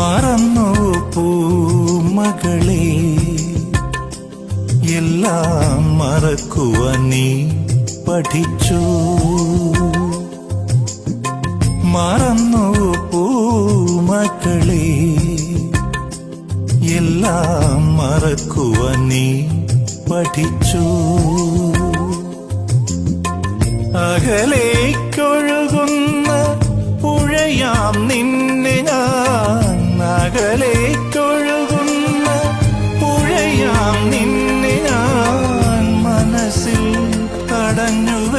മറന്നു പൂമകളെ എല്ലാം മറക്കുവ നീ പഠിച്ചു. മറന്നു പൂമകളെ എല്ലാം മറക്കുവ നീ പഠിച്ചു. അകലേ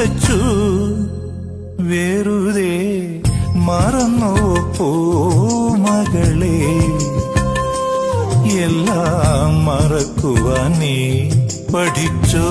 വച്ചു. വേറുതേ മറന്നോ പോ മകളെ. എല്ലാം മറക്കുവാൻ നീ പഠിച്ചോ?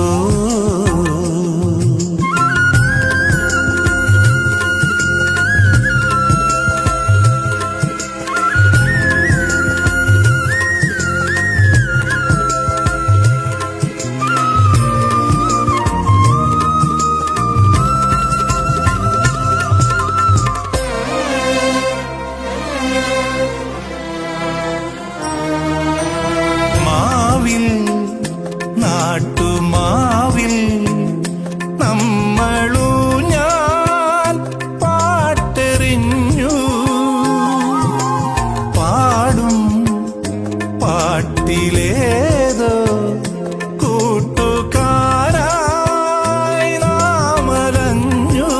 പാട്ടിലേതോ കൂട്ടുകാരായി നാമലഞ്ഞു.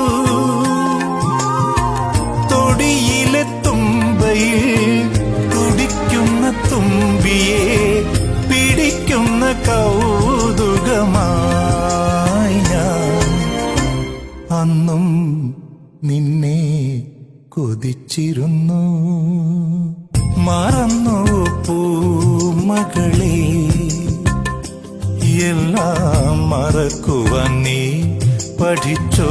തൊടിയിലെ തുമ്പയിൽ തുടിക്കുന്ന തുമ്പിയെ പിടിക്കുന്ന കൗതുകമായി ഞാൻ അന്നും നിന്നെ കൊതിച്ചിരുന്നു. മറന്നു പൂമകളെ എല്ലാം മറക്കുവാൻ നീ പഠിച്ചോ?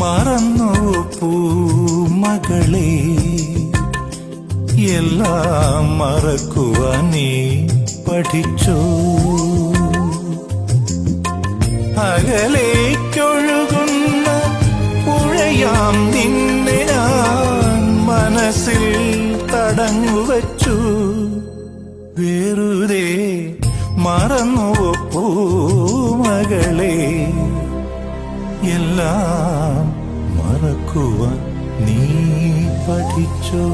മറന്നു പൂമകളെ എല്ലാം മറക്കുവാൻ നീ പഠിച്ചോ? അകലേക്കൊഴുകുന്ന പുഴയാം നിന്നെ ഞാൻ മനസ്സിൽ തടങ്ങുവച്ചു വെറുതെ മറന്നു പൂമകളെ എല്ലാം മറക്കുവാൻ നീ പഠിച്ചോ?